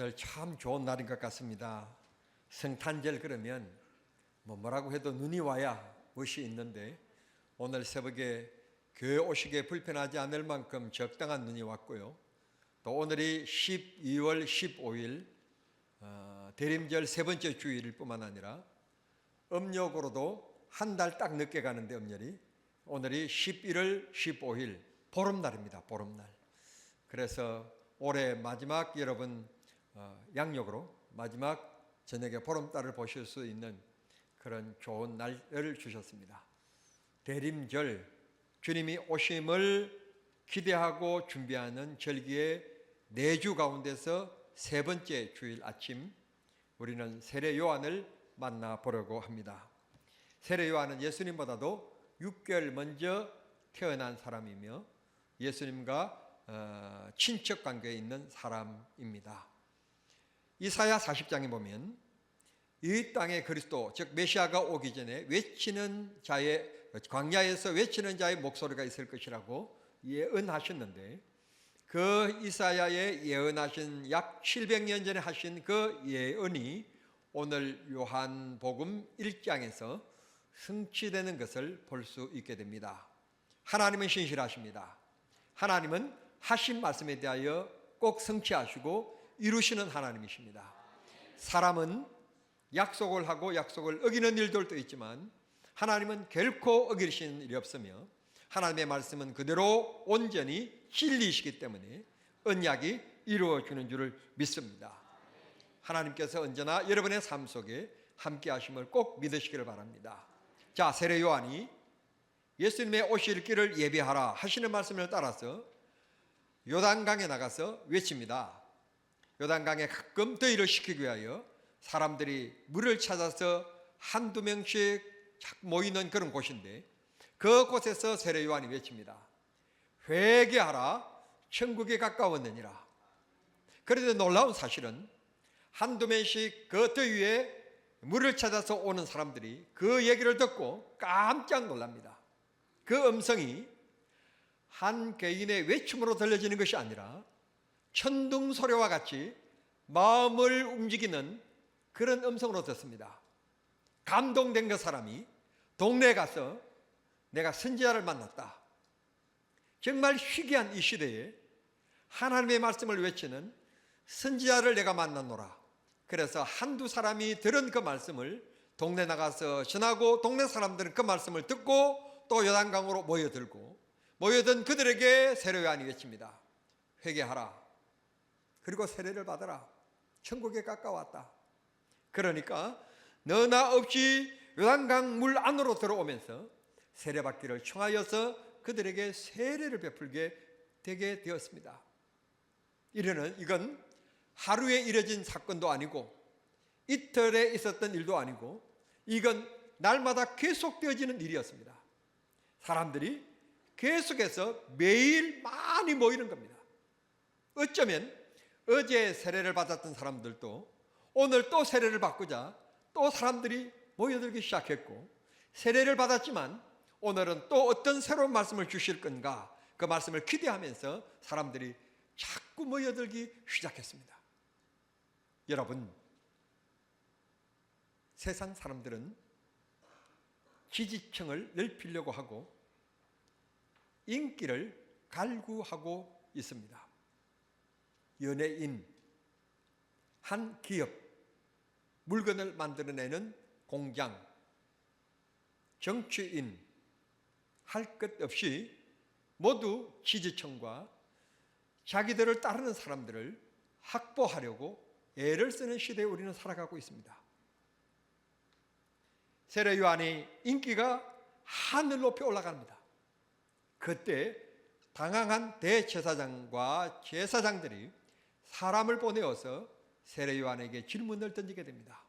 오늘 참 좋은 날인 것 같습니다. 성탄절 그러면 뭐 뭐라고 해도 눈이 와야 멋이 있는데 오늘 새벽에 교회 오시기에 불편하지 않을 만큼 적당한 눈이 왔고요. 또 오늘이 12월 15일 어, 대림절 세 번째 주일일 뿐만 아니라 음력으로도 한 달 딱 늦게 가는데 음열이 오늘이 11월 15일 보름날입니다. 보름날. 그래서 올해 마지막 여러분 어, 양력으로 마지막 저녁에 보름달을 보실 수 있는 그런 좋은 날을 주셨습니다. 대림절 주님이 오심을 기대하고 준비하는 절기의 내주 가운데서 세 번째 주일 아침 우리는 세례 요한을 만나 보려고 합니다. 세례 요한은 예수님보다도 6개월 먼저 태어난 사람이며 예수님과 어, 친척 관계에 있는 사람입니다. 이사야 40장에 보면 이 땅의 그리스도 즉 메시아가 오기 전에 외치는 자의 광야에서 외치는 자의 목소리가 있을 것이라고 예언하셨는데 그 이사야의 예언하신 약 700년 전에 하신 그 예언이 오늘 요한복음 1장에서 성취되는 것을 볼 수 있게 됩니다. 하나님은 신실하십니다. 하나님은 하신 말씀에 대하여 꼭 성취하시고 이루시는 하나님이십니다. 사람은 약속을 하고 약속을 어기는 일들도 있지만 하나님은 결코 어기시는 일이 없으며 하나님의 말씀은 그대로 온전히 진리이시기 때문에 언약이 이루어지는 줄을 믿습니다. 하나님께서 언제나 여러분의 삶 속에 함께 하심을 꼭 믿으시기를 바랍니다. 자, 세례 요한이 예수님의 오실 길을 예비하라 하시는 말씀을 따라서 요단강에 나가서 외칩니다. 요단강에 가끔 더위를 식히기 위하여 사람들이 물을 찾아서 한두 명씩 모이는 그런 곳인데 그곳에서 세례 요한이 외칩니다. 회개하라 천국에 가까웠느니라. 그런데 놀라운 사실은 한두 명씩 그 더위에 물을 찾아서 오는 사람들이 그 얘기를 듣고 깜짝 놀랍니다. 그 음성이 한 개인의 외침으로 들려지는 것이 아니라 천둥 소리와 같이 마음을 움직이는 그런 음성으로 듣습니다. 감동된 그 사람이 동네에 가서 내가 선지자를 만났다. 정말 희귀한 이 시대에 하나님의 말씀을 외치는 선지자를 내가 만났노라. 그래서 한두 사람이 들은 그 말씀을 동네 나가서 전하고 동네 사람들은 그 말씀을 듣고 또 요단강으로 모여들고 모여든 그들에게 세례 요한이 외칩니다. 회개하라. 그리고 세례를 받아라. 천국에 가까웠다. 그러니까 너나 없이 요단강 물 안으로 들어오면서 세례받기를 청하여서 그들에게 세례를 베풀게 되게 되었습니다. 이르는 이건 하루에 이뤄진 사건도 아니고 이틀에 있었던 일도 아니고 이건 날마다 계속되어지는 일이었습니다. 사람들이 계속해서 매일 많이 모이는 겁니다. 어쩌면 어제 세례를 받았던 사람들도 오늘 또 세례를 받고자 또 사람들이 모여들기 시작했고 세례를 받았지만 오늘은 또 어떤 새로운 말씀을 주실 건가 그 말씀을 기대하면서 사람들이 자꾸 모여들기 시작했습니다. 여러분, 세상 사람들은 지지층을 넓히려고 하고 인기를 갈구하고 있습니다. 연예인, 한 기업, 물건을 만들어내는 공장, 정치인, 할 것 없이 모두 지지층과 자기들을 따르는 사람들을 확보하려고 애를 쓰는 시대에 우리는 살아가고 있습니다. 세례 요한이 인기가 하늘 높이 올라갑니다. 그때 당황한 대제사장과 제사장들이 사람을 보내어서 세례 요한에게 질문을 던지게 됩니다.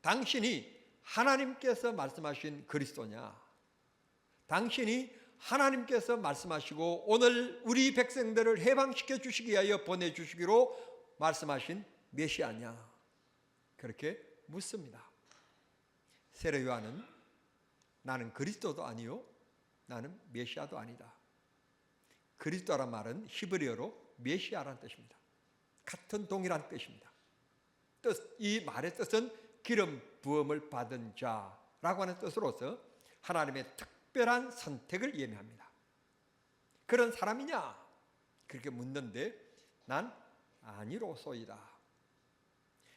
당신이 하나님께서 말씀하신 그리스도냐? 당신이 하나님께서 말씀하시고 오늘 우리 백성들을 해방시켜 주시기 위하여 보내주시기로 말씀하신 메시아냐? 그렇게 묻습니다. 세례 요한은 나는 그리스도도 아니요, 나는 메시아도 아니다. 그리스도란 말은 히브리어로 메시아란 뜻입니다. 같은 동일한 뜻입니다. 뜻, 이 말의 뜻은 기름 부음을 받은 자라고 하는 뜻으로서 하나님의 특별한 선택을 예매합니다. 그런 사람이냐? 그렇게 묻는데 난 아니로소이다.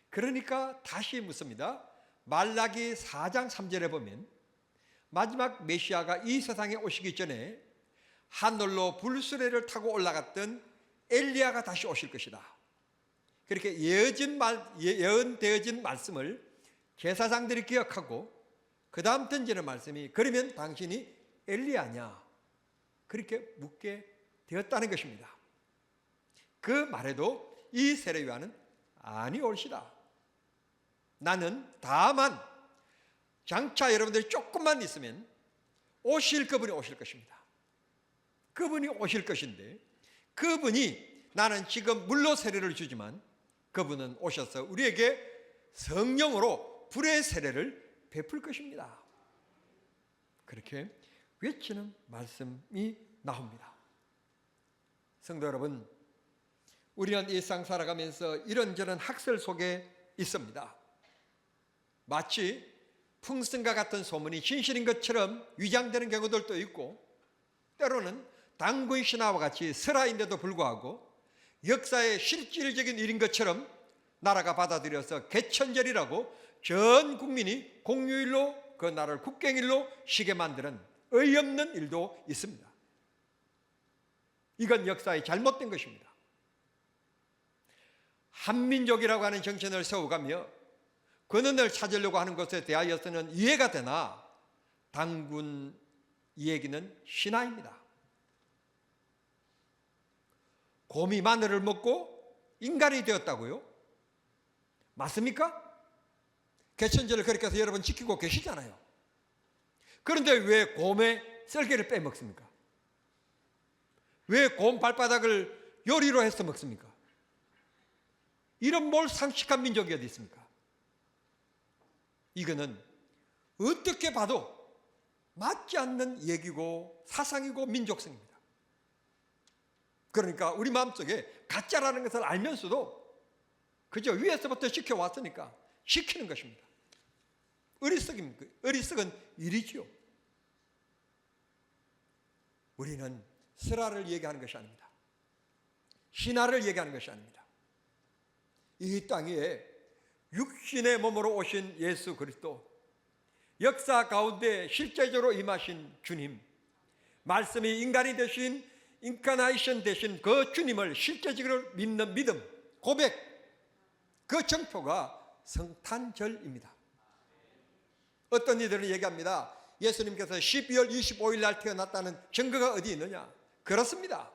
그러니까 다시 묻습니다. 말라기 4장 3절에 보면 마지막 메시아가 이 세상에 오시기 전에 하늘로 불수레를 타고 올라갔던 엘리야가 다시 오실 것이다. 그렇게 예언진 말 예언되어진 말씀을 제사장들이 기억하고 그 다음 던지는 말씀이 그러면 당신이 엘리야냐 그렇게 묻게 되었다는 것입니다. 그 말에도 이 세례요한은 아니 올시다. 나는 다만 장차 여러분들이 조금만 있으면 오실 그분이 오실 것입니다. 그분이 오실 것인데 그분이 나는 지금 물로 세례를 주지만 그분은 오셔서 우리에게 성령으로 불의 세례를 베풀 것입니다. 그렇게 외치는 말씀이 나옵니다. 성도 여러분, 우리는 일상 살아가면서 이런저런 학설 속에 있습니다. 마치 풍선과 같은 소문이 진실인 것처럼 위장되는 경우들도 있고 때로는 당군 신화와 같이 설화인데도 불구하고 역사의 실질적인 일인 것처럼 나라가 받아들여서 개천절이라고 전 국민이 공휴일로 그 나라를 국경일로 쉬게 만드는 어이없는 일도 있습니다. 이건 역사의 잘못된 것입니다. 한민족이라고 하는 정신을 세워가며 근원을 찾으려고 하는 것에 대하여서는 이해가 되나 당군 이 얘기는 신화입니다. 곰이 마늘을 먹고 인간이 되었다고요? 맞습니까? 개천절을 그렇게 해서 여러분 지키고 계시잖아요. 그런데 왜 곰의 썰개를 빼먹습니까? 왜 곰 발바닥을 요리로 해서 먹습니까? 이런 뭘 상식한 민족이 어디 있습니까? 이거는 어떻게 봐도 맞지 않는 얘기고 사상이고 민족성입니다. 그러니까 우리 마음속에 가짜라는 것을 알면서도 그저 위에서부터 시켜왔으니까 시키는 것입니다. 어리석입니까? 어리석은 일이지요. 우리는 설화를 얘기하는 것이 아닙니다. 신화를 얘기하는 것이 아닙니다. 이 땅에 육신의 몸으로 오신 예수 그리스도, 역사 가운데 실제적으로 임하신 주님, 말씀이 인간이 되신 인카나이션 되신 그 주님을 실제적으로 믿는 믿음, 고백, 그 정표가 성탄절입니다. 어떤 이들은 얘기합니다. 예수님께서 12월 25일 날 태어났다는 증거가 어디 있느냐? 그렇습니다.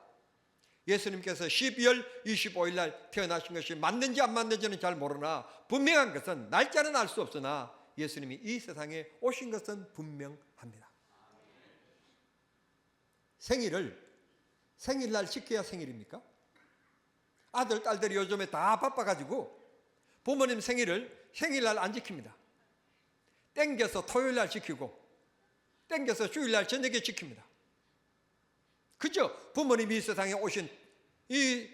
예수님께서 12월 25일 날 태어나신 것이 맞는지 안 맞는지는 잘 모르나 분명한 것은 날짜는 알 수 없으나 예수님이 이 세상에 오신 것은 분명합니다. 생일을 생일날 지켜야 생일입니까? 아들, 딸들이 요즘에 다 바빠가지고 부모님 생일을 생일날 안 지킵니다. 땡겨서 토요일날 지키고 땡겨서 주일날 저녁에 지킵니다. 그죠? 부모님이 이 세상에 오신 이,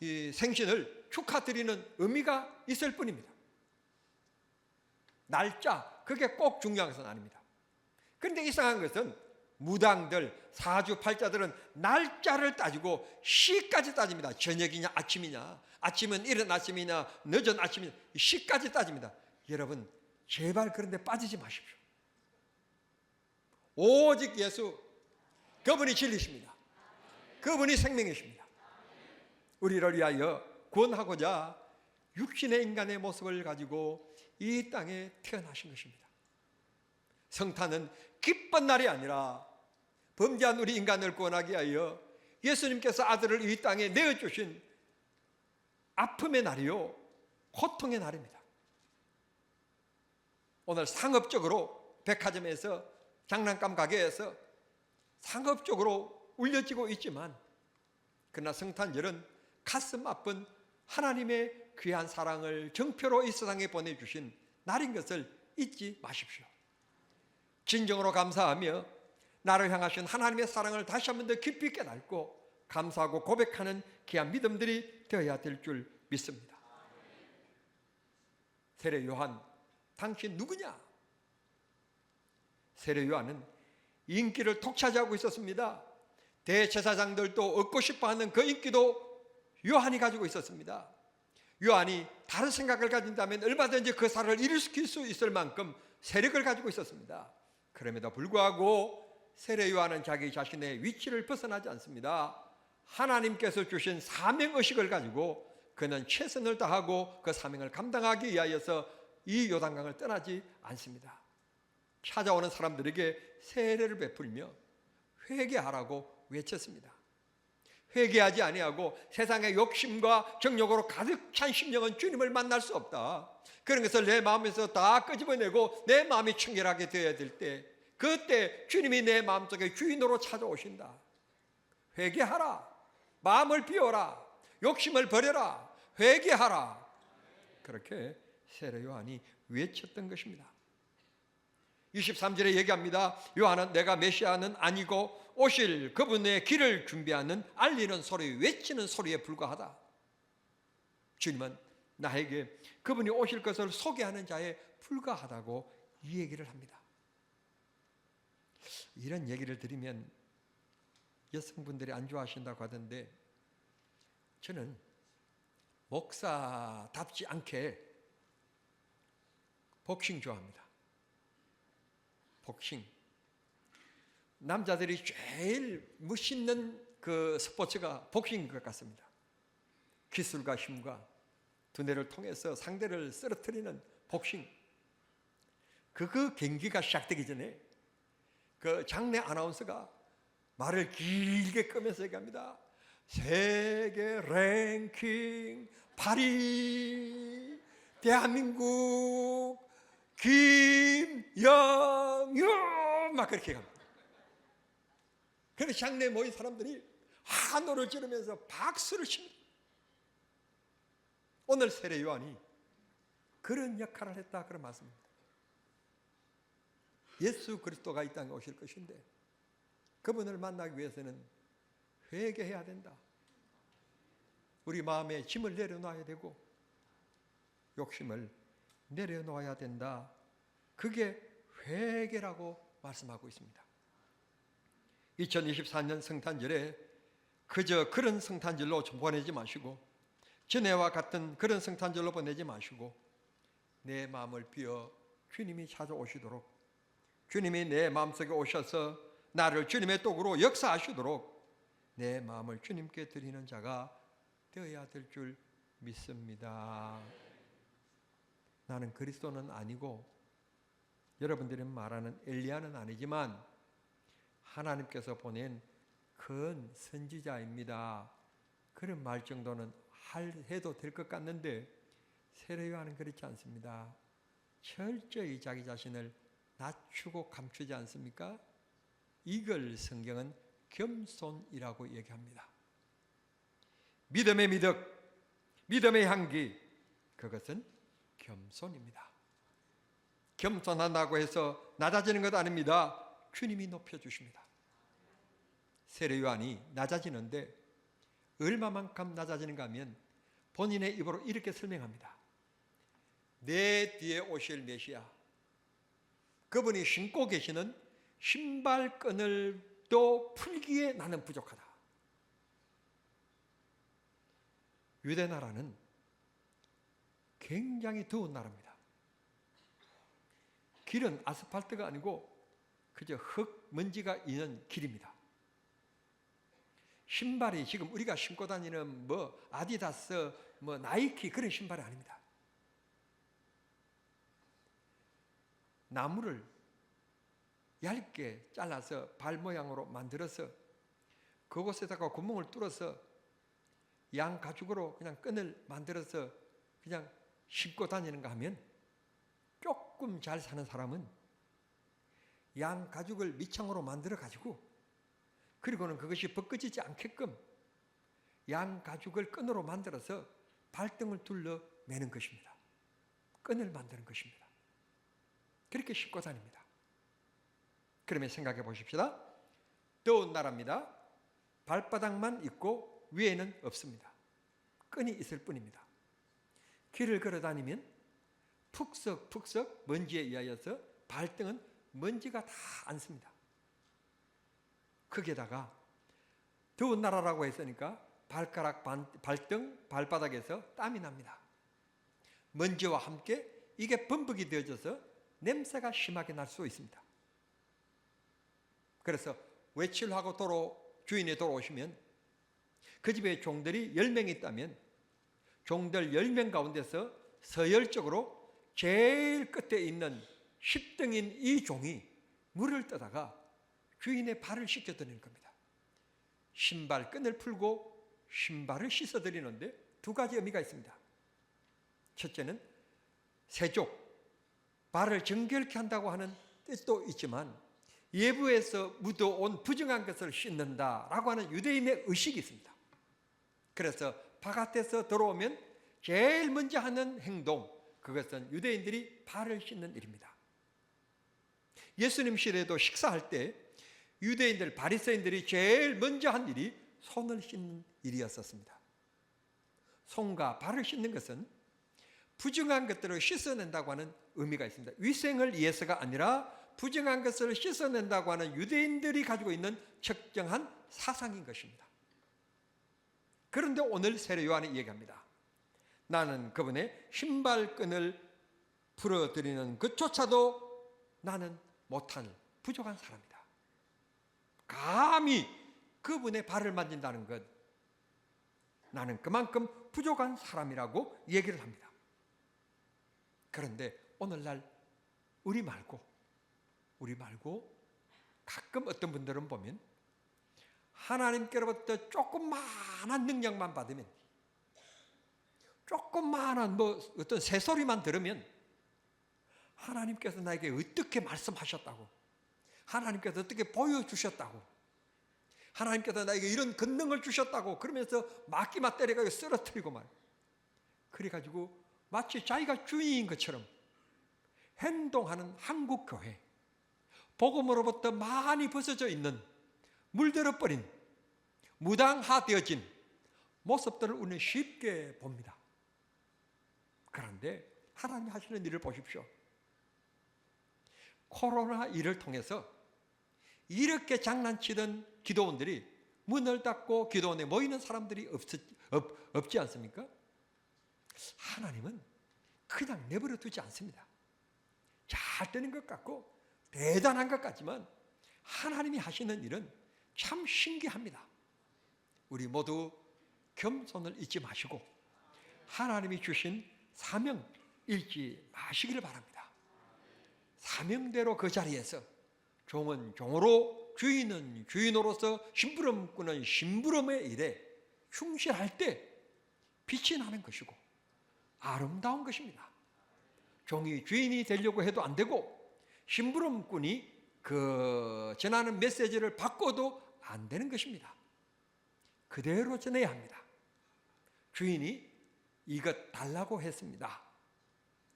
이 생신을 축하드리는 의미가 있을 뿐입니다. 날짜, 그게 꼭 중요한 것은 아닙니다. 그런데 이상한 것은 무당들, 사주팔자들은 날짜를 따지고 시까지 따집니다. 저녁이냐, 아침이냐, 아침은 이른 아침이냐, 늦은 아침이냐, 시까지 따집니다. 여러분, 제발 그런데 빠지지 마십시오. 오직 예수, 그분이 진리십니다. 그분이 생명이십니다. 우리를 위하여 구원하고자 육신의 인간의 모습을 가지고 이 땅에 태어나신 것입니다. 성탄은 기쁜 날이 아니라 범죄한 우리 인간을 구원하기 위하여 예수님께서 아들을 이 땅에 내어주신 아픔의 날이요, 고통의 날입니다. 오늘 상업적으로 백화점에서 장난감 가게에서 상업적으로 울려지고 있지만 그러나 성탄절은 가슴 아픈 하나님의 귀한 사랑을 정표로 이 세상에 보내주신 날인 것을 잊지 마십시오. 진정으로 감사하며 나를 향하신 하나님의 사랑을 다시 한 번 더 깊이 깨닫고 감사하고 고백하는 귀한 믿음들이 되어야 될 줄 믿습니다. 세례 요한, 당신 누구냐? 세례 요한은 인기를 독차지하고 있었습니다. 대제사장들도 얻고 싶어 하는 그 인기도 요한이 가지고 있었습니다. 요한이 다른 생각을 가진다면 얼마든지 그 사를 일으킬 수 있을 만큼 세력을 가지고 있었습니다. 그럼에도 불구하고 세례 요한은 자기 자신의 위치를 벗어나지 않습니다. 하나님께서 주신 사명 의식을 가지고 그는 최선을 다하고 그 사명을 감당하기 위하여서 이 요단강을 떠나지 않습니다. 찾아오는 사람들에게 세례를 베풀며 회개하라고 외쳤습니다. 회개하지 아니하고 세상의 욕심과 정욕으로 가득 찬 심령은 주님을 만날 수 없다. 그런 것을 내 마음에서 다 끄집어내고 내 마음이 청결하게 되어야 될 때, 그때 주님이 내 마음속에 주인으로 찾아오신다. 회개하라. 마음을 비워라. 욕심을 버려라. 회개하라. 그렇게 세례 요한이 외쳤던 것입니다. 23절에 얘기합니다. 요한은 내가 메시아는 아니고 오실 그분의 길을 준비하는 알리는 소리, 외치는 소리에 불과하다. 주님은 나에게 그분이 오실 것을 소개하는 자에 불과하다고 이 얘기를 합니다. 이런 얘기를 드리면 여성분들이 안 좋아하신다고 하던데 저는 목사답지 않게 복싱 좋아합니다. 복싱. 남자들이 제일 멋있는 그 스포츠가 복싱인 것 같습니다. 기술과 힘과 두뇌를 통해서 상대를 쓰러뜨리는 복싱. 그, 그 경기가 시작되기 전에 그 장내 아나운서가 말을 길게 끄면서 얘기합니다. 세계 랭킹 8위 대한민국 김영유 막 그렇게 갑니다. 그래서 장내에 모인 사람들이 한호를 지르면서 박수를 칩니다. 오늘 세례 요한이 그런 역할을 했다 그런 말씀입니다. 예수 그리스도가 이 땅에 오실 것인데 그분을 만나기 위해서는 회개해야 된다. 우리 마음에 짐을 내려놔야 되고 욕심을 내려놓아야 된다. 그게 회개라고 말씀하고 있습니다. 2024년 성탄절에 그저 그런 성탄절로 보내지 마시고 전에와 같은 그런 성탄절로 보내지 마시고 내 마음을 비워 주님이 찾아오시도록 주님이 내 마음속에 오셔서 나를 주님의 떡으로 역사하시도록 내 마음을 주님께 드리는 자가 되어야 될 줄 믿습니다. 나는 그리스도는 아니고 여러분들이 말하는 엘리야는 아니지만 하나님께서 보낸 큰 선지자입니다. 그런 말 정도는 할 해도 될 것 같는데 세례요한은 그렇지 않습니다. 철저히 자기 자신을 낮추고 감추지 않습니까? 이걸 성경은 겸손이라고 얘기합니다. 믿음의 미덕, 믿음의 향기, 그것은 겸손입니다. 겸손한다고 해서 낮아지는 것 아닙니다. 주님이 높여주십니다. 세례 요한이 낮아지는데 얼마만큼 낮아지는가 하면 본인의 입으로 이렇게 설명합니다. 내 뒤에 오실 메시아, 그분이 신고 계시는 신발끈을도 풀기에 나는 부족하다. 유대 나라는 굉장히 더운 나라입니다. 길은 아스팔트가 아니고 그저 흙 먼지가 있는 길입니다. 신발이 지금 우리가 신고 다니는 뭐 아디다스, 뭐 나이키 그런 신발이 아닙니다. 나무를 얇게 잘라서 발 모양으로 만들어서 그곳에다가 구멍을 뚫어서 양 가죽으로 그냥 끈을 만들어서 그냥 신고 다니는가 하면 조금 잘 사는 사람은 양 가죽을 밑창으로 만들어 가지고 그리고는 그것이 벗겨지지 않게끔 양 가죽을 끈으로 만들어서 발등을 둘러 매는 것입니다. 끈을 만드는 것입니다. 그렇게 신고 다닙니다. 그러면 생각해 보십시다. 더운 나라입니다. 발바닥만 있고 위에는 없습니다. 끈이 있을 뿐입니다. 길을 걸어 다니면 푹석푹석 먼지에 의하여서 발등은 먼지가 다 앉습니다. 거기에다가 더운 나라라고 했으니까 발가락, 반- 발등, 발바닥에서 땀이 납니다. 먼지와 함께 이게 범벅이 되어져서 냄새가 심하게 날 수 있습니다. 그래서 외출을 하고 도로 주인이 돌아오시면 그 집에 종들이 10명 있다면 종들 10명 가운데서 서열적으로 제일 끝에 있는 10등인 이 종이 물을 떠다가 주인의 발을 씻겨드리는 겁니다. 신발 끈을 풀고 신발을 씻어드리는데 두 가지 의미가 있습니다. 첫째는 세족, 발을 정결케 한다고 하는 뜻도 있지만 예부에서 묻어온 부정한 것을 씻는다라고 하는 유대인의 의식이 있습니다. 그래서 바깥에서 들어오면 제일 먼저 하는 행동, 그것은 유대인들이 발을 씻는 일입니다. 예수님 시대에도 식사할 때 유대인들, 바리새인들이 제일 먼저 한 일이 손을 씻는 일이었었습니다. 손과 발을 씻는 것은 부정한 것들을 씻어낸다고 하는 의미가 있습니다. 위생을 위해서가 아니라 부정한 것을 씻어낸다고 하는 유대인들이 가지고 있는 적정한 사상인 것입니다. 그런데 오늘 세례 요한이 얘기합니다. 나는 그분의 신발끈을 풀어드리는 그조차도 나는 못한 부족한 사람이다. 감히 그분의 발을 만진다는 것, 나는 그만큼 부족한 사람이라고 얘기를 합니다. 그런데 오늘날 우리 말고, 우리 말고 가끔 어떤 분들은 보면 하나님께로부터 조금만한 능력만 받으면 조금만한 뭐 어떤 새소리만 들으면 하나님께서 나에게 어떻게 말씀하셨다고 하나님께서 어떻게 보여주셨다고 하나님께서 나에게 이런 권능을 주셨다고 그러면서 막기만 때려가지고 쓰러뜨리고 말. 그래가지고 마치 자기가 주인인 것처럼 행동하는 한국 교회 복음으로부터 많이 벗어져 있는 물들어 버린 무당화되어진 모습들을 우리는 쉽게 봅니다. 그런데 하나님 하시는 일을 보십시오. 코로나 일을 통해서 이렇게 장난치던 기도원들이 문을 닫고 기도원에 모이는 사람들이 없지 않습니까? 하나님은 그냥 내버려 두지 않습니다. 잘 되는 것 같고 대단한 것 같지만 하나님이 하시는 일은 참 신기합니다. 우리 모두 겸손을 잊지 마시고 하나님이 주신 사명 잊지 마시기를 바랍니다. 사명대로 그 자리에서 종은 종으로 주인은 주인으로서 심부름꾼은 심부름의 일에 충실할 때 빛이 나는 것이고 아름다운 것입니다. 종이 주인이 되려고 해도 안 되고 심부름꾼이 그 전하는 메시지를 바꿔도 안 되는 것입니다. 그대로 전해야 합니다. 주인이 이것 달라고 했습니다.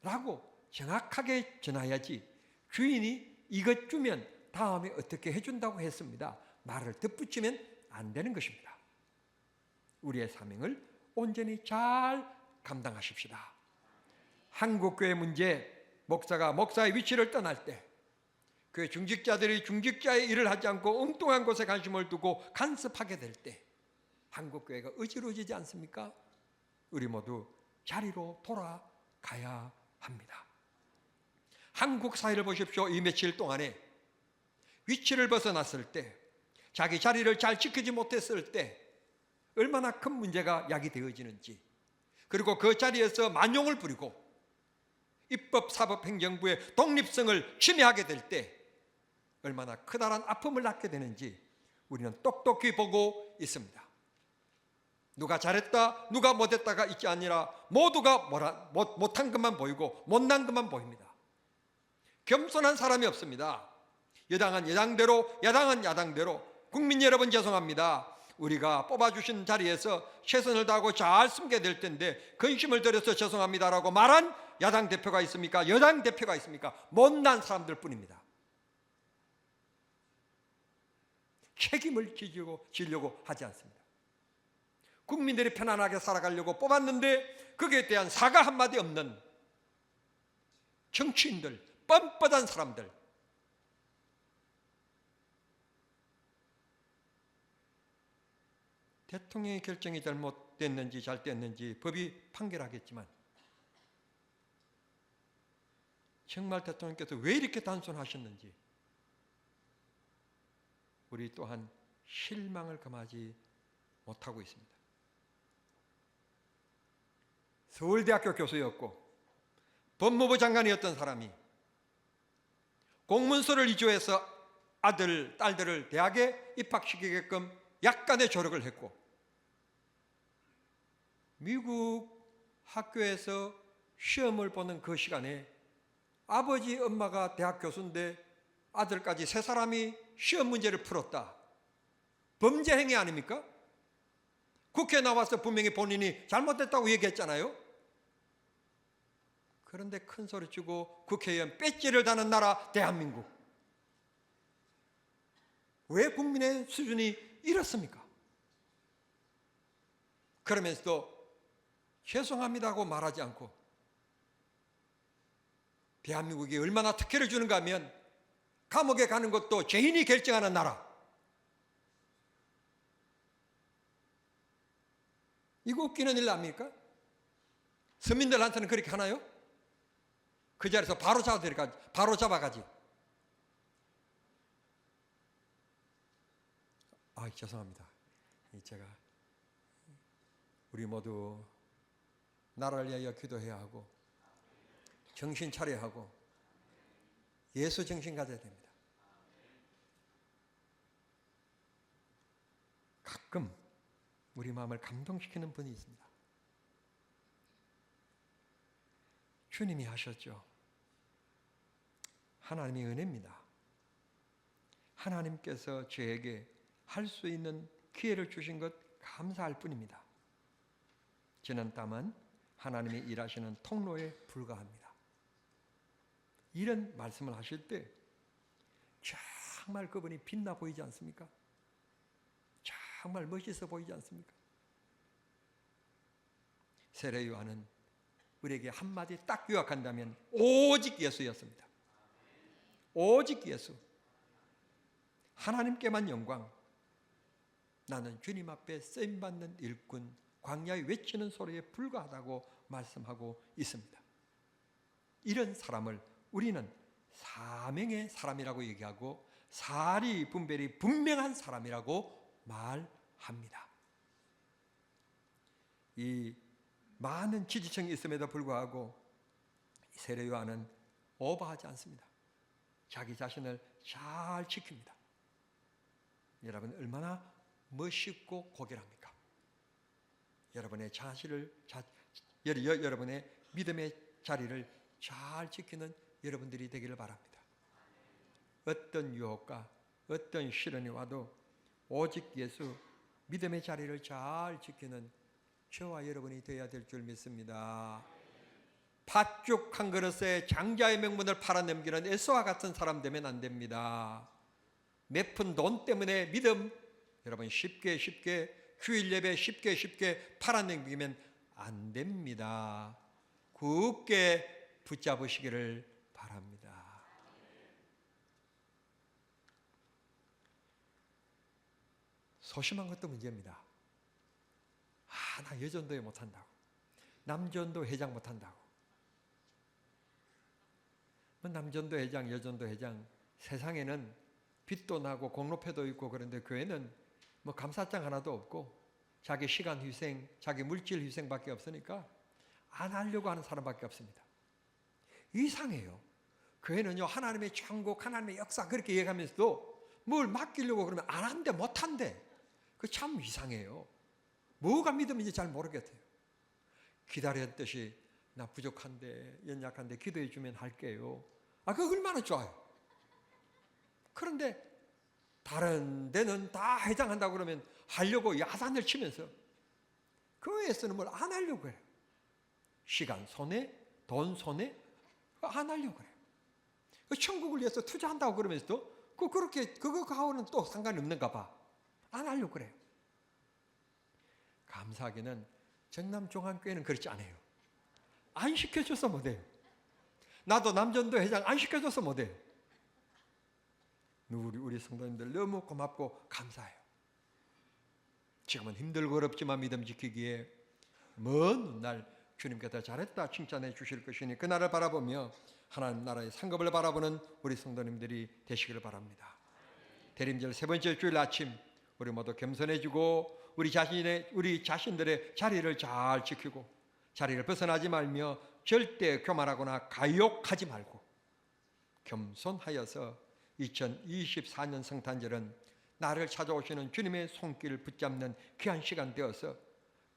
라고 정확하게 전해야지 주인이 이것 주면 다음에 어떻게 해준다고 했습니다. 말을 덧붙이면 안 되는 것입니다. 우리의 사명을 온전히 잘 감당하십시다. 한국교회 문제, 목사가 목사의 위치를 떠날 때, 그 중직자들이 중직자의 일을 하지 않고 엉뚱한 곳에 관심을 두고 간섭하게 될 때, 한국교회가 어지러지지 않습니까? 우리 모두 자리로 돌아가야 합니다. 한국 사회를 보십시오. 이 며칠 동안에 위치를 벗어났을 때, 자기 자리를 잘 지키지 못했을 때, 얼마나 큰 문제가 야기되어지는지, 그리고 그 자리에서 만용을 부리고 입법, 사법, 행정부의 독립성을 침해하게 될 때, 얼마나 크다란 아픔을 낳게 되는지 우리는 똑똑히 보고 있습니다. 누가 잘했다, 누가 못했다가 있지 아니라 모두가 못한 것만 보이고 못난 것만 보입니다. 겸손한 사람이 없습니다. 여당은 여당대로, 야당은 야당대로. 국민 여러분 죄송합니다. 우리가 뽑아주신 자리에서 최선을 다하고 잘 숨게 될 텐데 근심을 들여서 죄송합니다라고 말한 야당 대표가 있습니까? 여당 대표가 있습니까? 못난 사람들 뿐입니다. 책임을 지려고, 지려고 하지 않습니다. 국민들이 편안하게 살아가려고 뽑았는데 거기에 대한 사과 한마디 없는 정치인들, 뻔뻔한 사람들. 대통령의 결정이 잘못됐는지 잘 됐는지 법이 판결하겠지만 정말 대통령께서 왜 이렇게 단순하셨는지 우리 또한 실망을 금하지 못하고 있습니다. 서울대학교 교수였고 법무부 장관이었던 사람이 공문서를 위조해서 아들, 딸들을 대학에 입학시키게끔 약간의 조력을 했고 미국 학교에서 시험을 보는 그 시간에 아버지, 엄마가 대학 교수인데 아들까지 세 사람이 시험 문제를 풀었다. 범죄 행위 아닙니까? 국회 나와서 분명히 본인이 잘못됐다고 얘기했잖아요. 그런데 큰 소리 치고 국회의원 배지를 다는 나라 대한민국. 왜 국민의 수준이 이렇습니까? 그러면서도 죄송합니다고 말하지 않고 대한민국이 얼마나 특혜를 주는가 하면 감옥에 가는 것도 죄인이 결정하는 나라. 이거 웃기는 일 아닙니까? 서민들한테는 그렇게 하나요? 그 자리에서 바로 잡아들까 바로 잡아가지. 아 죄송합니다. 제가 우리 모두 나라를 위하여 기도해야 하고 정신 차려야 하고 예수 정신 가져야 됩니다. 가끔 우리 마음을 감동시키는 분이 있습니다. 주님이 하셨죠. 하나님의 은혜입니다. 하나님께서 저에게 할 수 있는 기회를 주신 것 감사할 뿐입니다. 저는 다만 하나님이 일하시는 통로에 불과합니다. 이런 말씀을 하실 때 정말 그분이 빛나 보이지 않습니까? 정말 멋있어 보이지 않습니까? 세례 요한은 우리에게 한마디 딱 요약한다면 오직 예수였습니다. 오직 예수. 하나님께만 영광. 나는 주님 앞에 쓰임 받는 일꾼, 광야에 외치는 소리에 불과하다고 말씀하고 있습니다. 이런 사람을 우리는 사명의 사람이라고 얘기하고 사리 분별이 분명한 사람이라고 말합니다. 이 많은 지지층이 있음에도 불구하고 세례 요한은 오버하지 않습니다. 자기 자신을 잘 지킵니다. 여러분 얼마나 멋있고 고결합니까? 여러분의 자신을 자, 여, 여, 여러분의 믿음의 자리를 잘 지키는 여러분들이 되기를 바랍니다. 어떤 유혹과 어떤 시련이 와도 오직 예수 믿음의 자리를 잘 지키는 저와 여러분이 되어야 될 줄 믿습니다. 팥죽 한 그릇에 장자의 명분을 팔아넘기는 에서와 같은 사람 되면 안 됩니다. 몇푼 돈 때문에 믿음 여러분 쉽게 쉽게 휴일 예배 쉽게 쉽게 팔아넘기면 안 됩니다. 굳게 붙잡으시기를 바랍니다. 소심한 것도 문제입니다. 아, 나 여전도에 못한다고. 남전도 회장 못한다고. 뭐 남전도 회장, 여전도 회장, 세상에는 빚도 나고 공로패도 있고 그런데 교회는 뭐 감사장 하나도 없고 자기 시간 희생, 자기 물질 희생밖에 없으니까 안 하려고 하는 사람밖에 없습니다. 이상해요. 교회는요 하나님의 천국, 하나님의 역사 그렇게 얘기하면서도 뭘 맡기려고 그러면 안 한대, 못 한대. 그 참 이상해요. 뭐가 믿음인지 잘 모르겠어요. 기다렸듯이 나 부족한데 연약한데 기도해 주면 할게요. 아, 그 얼마나 좋아요. 그런데 다른 데는 다 해장한다고 그러면 하려고 야단을 치면서 교회에서는 뭘 안 하려고 해요. 시간 손해, 돈 손해, 안 하려고 그래요. 그 천국을 위해서 투자한다고 그러면서도 그 그렇게 그거 하고는 또 상관이 없는가 봐. 안 하려고 그래요. 감사하게는 정남종합교회는 그렇지 않아요. 안 시켜줘서 못해요. 나도 남전도 회장 안 시켜줘서 못해요. 우리 우리 성도님들 너무 고맙고 감사해요. 지금은 힘들고 어렵지만 믿음 지키기에 먼 날 주님께서 잘했다 칭찬해 주실 것이니 그날을 바라보며 하나님 나라의 상급을 바라보는 우리 성도님들이 되시기를 바랍니다. 대림절 세 번째 주일 아침 우리 모두 겸손해지고 우리 자신의 우리 자신들의 자리를 잘 지키고 자리를 벗어나지 말며 절대 교만하거나 가욕하지 말고 겸손하여서 2024년 성탄절은 나를 찾아오시는 주님의 손길을 붙잡는 귀한 시간 되어서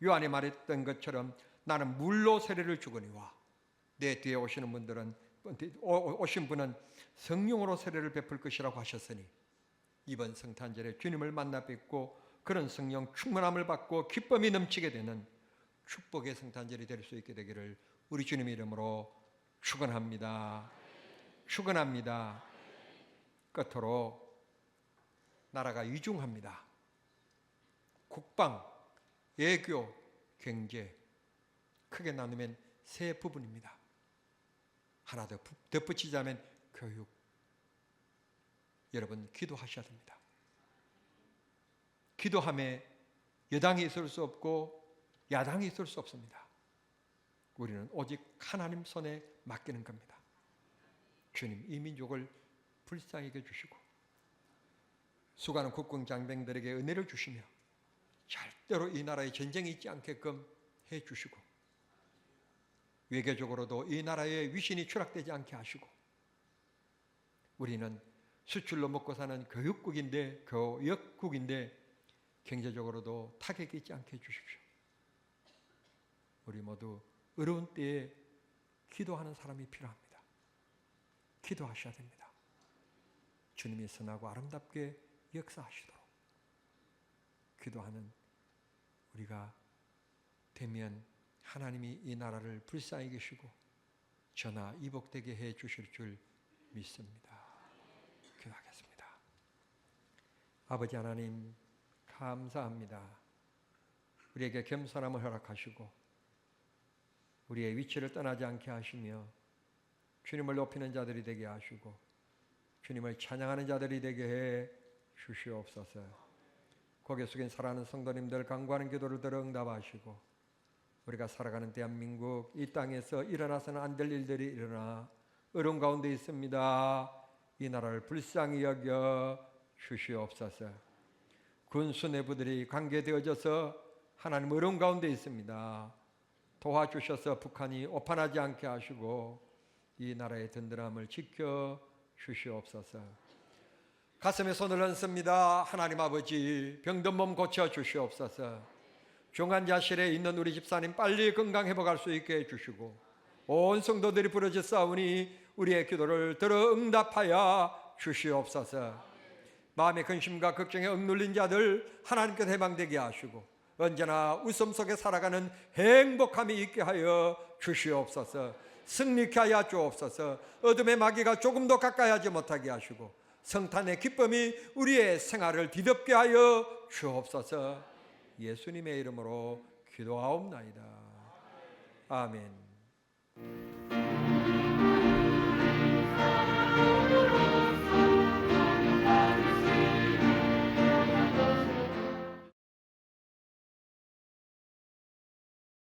요한이 말했던 것처럼 나는 물로 세례를 주거니와 내 뒤에 오시는 분들은 오- 오신 분은 성령으로 세례를 베풀 것이라고 하셨으니 이번 성탄절에 주님을 만나 뵙고 그런 성령 충만함을 받고 기쁨이 넘치게 되는 축복의 성탄절이 될 수 있게 되기를 우리 주님 이름으로 축원합니다. 축원합니다. 끝으로 나라가 이중합니다. 국방, 외교, 경제 크게 나누면 세 부분입니다. 하나 더 부- 덧붙이자면 교육. 여러분 기도하셔야 됩니다. 기도함에 여당이 있을 수 없고 야당이 있을 수 없습니다. 우리는 오직 하나님 손에 맡기는 겁니다. 주님 이 민족을 불쌍히 여 주시고 수많은 국군 장병들에게 은혜를 주시며 절대로 이 나라에 전쟁이 있지 않게끔 해 주시고 외교적으로도 이 나라의 위신이 추락되지 않게 하시고 우리는 수출로 먹고 사는 교육국인데 교역국인데 경제적으로도 타격이 있지 않게 해주십시오. 우리 모두 어려운 때에 기도하는 사람이 필요합니다. 기도하셔야 됩니다. 주님이 선하고 아름답게 역사하시도록 기도하는 우리가 되면 하나님이 이 나라를 불쌍히 계시고 전하 이복되게 해 주실 줄 믿습니다. 기도하겠습니다. 아버지 하나님 감사합니다. 우리에게 겸손함을 허락하시고 우리의 위치를 떠나지 않게 하시며 주님을 높이는 자들이 되게 하시고 주님을 찬양하는 자들이 되게 해 주시옵소서. 고개 숙인 살아가는 성도님들 간구하는 기도를 들어 응답하시고 우리가 살아가는 대한민국 이 땅에서 일어나서는 안 될 일들이 일어나 어려운 가운데 있습니다. 이 나라를 불쌍히 여겨 주시옵소서. 군수 내부들이 관계되어져서 하나님 어려운 가운데 있습니다. 도와주셔서 북한이 오판하지 않게 하시고 이 나라의 든든함을 지켜 주시옵소서. 가슴에 손을 얹습니다. 하나님 아버지 병든 몸 고쳐 주시옵소서. 중환자실에 있는 우리 집사님 빨리 건강 회복할 수 있게 해주시고 온 성도들이 부러져 싸우니 우리의 기도를 들어 응답하여 주시옵소서. 마음의 근심과 걱정에 억눌린 자들 하나님께 해방되게 하시고 언제나 웃음 속에 살아가는 행복함이 있게 하여 주시옵소서. 승리케 하여 주옵소서. 어둠의 마귀가 조금도 가까이 하지 못하게 하시고 성탄의 기쁨이 우리의 생활을 뒤덮게 하여 주옵소서. 예수님의 이름으로 기도하옵나이다. 아멘.